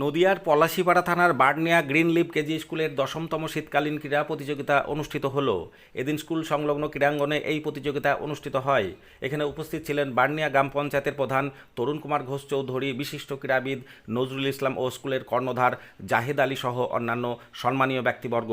নদিয়ার পলাশিপাড়া থানার বার্নিয়া green leave KG স্কুলের দশমতম শীতকালীন ক্রীড়া প্রতিযোগিতা অনুষ্ঠিত হল। এদিন স্কুল সংলগ্ন ক্রীড়াঙ্গনে এই প্রতিযোগিতা অনুষ্ঠিত হয়। এখানে উপস্থিত ছিলেন বার্নিয়া গ্রাম পঞ্চায়েতের প্রধান তরুণ কুমার ঘোষ চৌধুরী, বিশিষ্ট ক্রীড়াবিদ নজরুল ইসলাম ও স্কুলের কর্ণধার জাহেদ আলী সহ অন্যান্য সম্মানীয় ব্যক্তিবর্গ।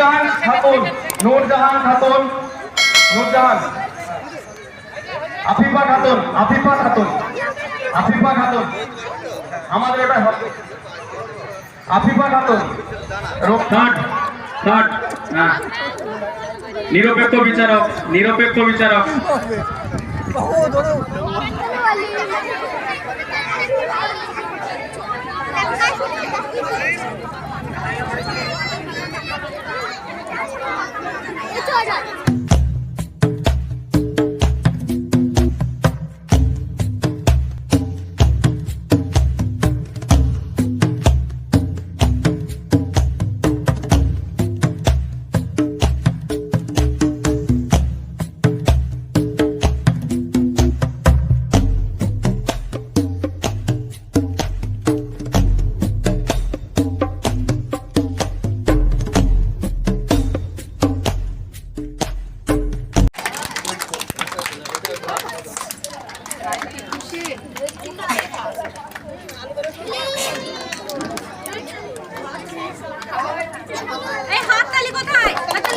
নূরজাহান খাতুন নূরজাহান খাতুন নূরজাহান। আফিফা খাতুন আফিফা খাতুন আফিফা খাতুন। আমাদের এটা হবে। আফিফা খাতুন থার্ড থার্ড হ্যাঁ নিরপেক্ষ বিচারক নিরপেক্ষ বিচারক।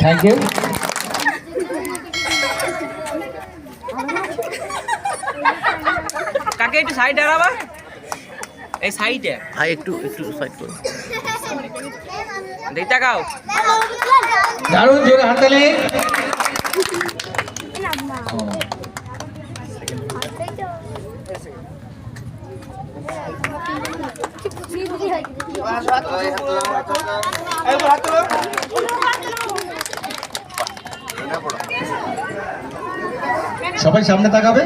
থ্যাংক ইউ কাকে একটু সাইড দাঁড়াবা? এই সাইডে ভাই একটু একটু সাইড করুন দেখ তাকাও। দারুণ জোরে হাততালি। সবাই সামনে তাকাবে?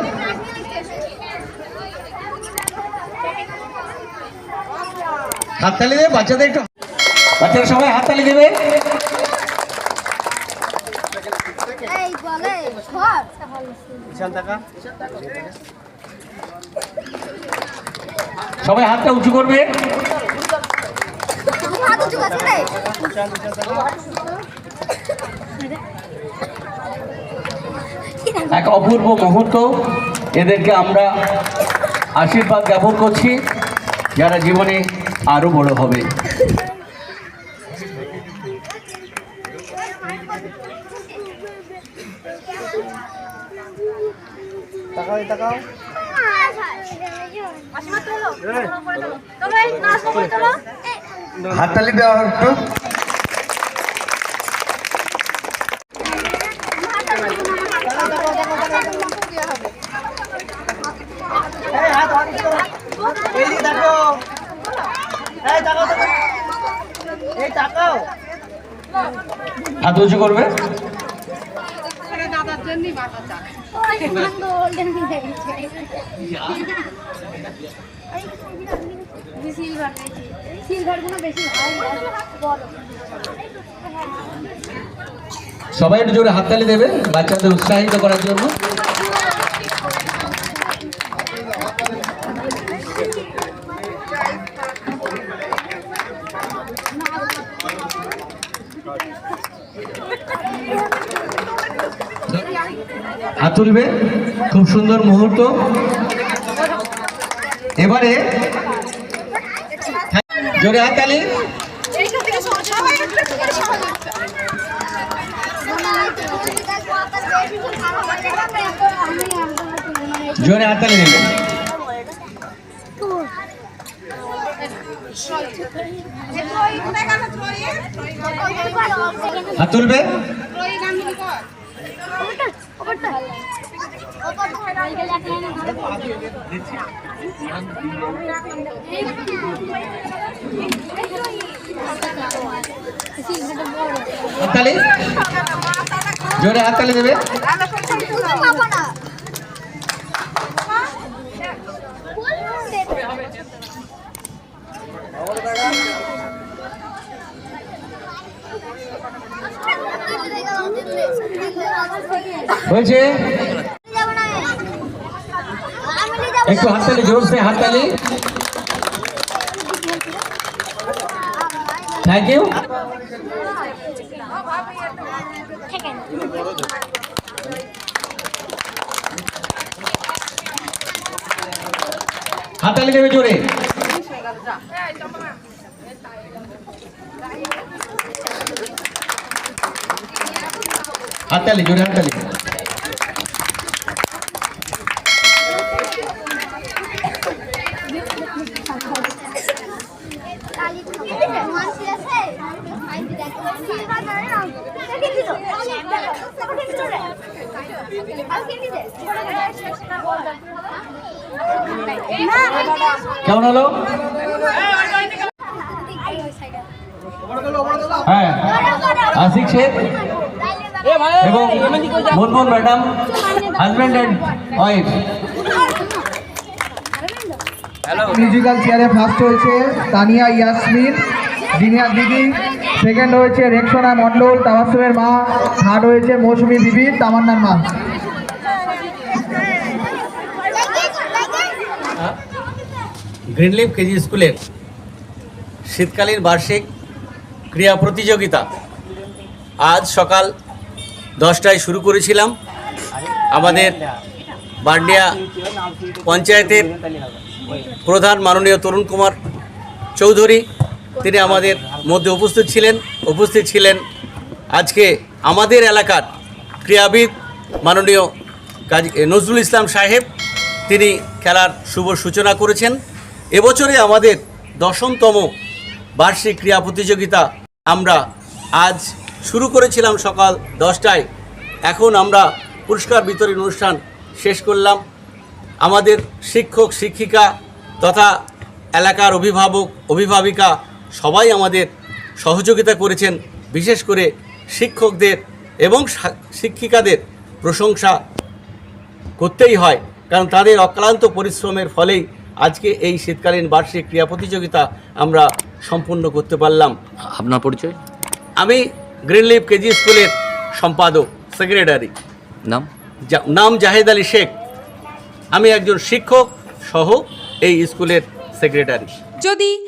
হাততালি দেবে বাচ্চাদের একটু বাচ্চারা সবাই হাততালি দেবে। এই বলে ধর। সবাই হাতটা উঁচু করবে। এক অপূর্ব মুহূর্ত। এদেরকে আমরা আশীর্বাদ জ্ঞাপন করছি যারা জীবনে আরও বড় হবে। হাততালি দেওয়া একটু হাত উঁচু করবে? সবাই জোরে হাততালি দেবে বাচ্চাদের উৎসাহিত করার জন্য। হাত তুলবে। খুব সুন্দর মুহূর্ত। এবারে জোরে হাতালি জোরে হাতালি তালি। হাত তুলবে। হাততালি? জোরে হাততালি দেবে? হয়েছে একটু হাততালি জোরসে হাততালি থ্যাংক ইউ হাততালি দেবে জোরে হাততালি জোরে হাততালি কেমন হলো? হ্যাঁ। আশিক শেখ এবং Munmun madam husband and wife musical চেয়ারে ফার্স্ট হয়েছে তানিয়া ইয়াসমিন, দিনিয়া দিদি সেকেন্ড হয়েছে রেক্সোনা মন্ডল তাবাসুমের মা। থার্ড হয়েছে মৌসুমী বিবি, তামান্নার মা। গ্রিনলিফ কেজি স্কুলের শীতকালীন বার্ষিক ক্রীড়া প্রতিযোগিতা। আজ সকাল দশটায় শুরু করেছিলাম। আমাদের বান্ডিয়া পঞ্চায়েতের প্রধান মাননীয় তরুণ কুমার চৌধুরী তিনি আমাদের মধ্যে উপস্থিত ছিলেন উপস্থিত ছিলেন আজকে আমাদের এলাকার ক্রীড়াবিদ মাননীয় কাজী নজরুল ইসলাম সাহেব, তিনি খেলার শুভ সূচনা করেছেন। এবছরে আমাদের দশমতম বার্ষিক ক্রীড়া প্রতিযোগিতা আমরা আজ শুরু করেছিলাম সকাল দশটায়। এখন আমরা পুরস্কার বিতরণ অনুষ্ঠান শেষ করলাম। আমাদের শিক্ষক, শিক্ষিকা তথা এলাকার অভিভাবক, অভিভাবিকা সবাই আমাদের সহযোগিতা করেছেন বিশেষ করে শিক্ষকদের এবং শিক্ষিকাদের প্রশংসা করতেই হয় কারণ তাদের অক্লান্ত পরিশ্রমের ফলেই আজকে এই শীতকালীন বার্ষিক ক্রীড়া প্রতিযোগিতা আমরা সম্পূর্ণ করতে পারলাম। আপনার পরিচয়? আমি গ্রিনলিভ কেজি স্কুলের সম্পাদক সেক্রেটারি। নাম? যা- নাম জাহেদ আলী শেখ। আমি একজন শিক্ষক সহ এই স্কুলের সেক্রেটারি। যদি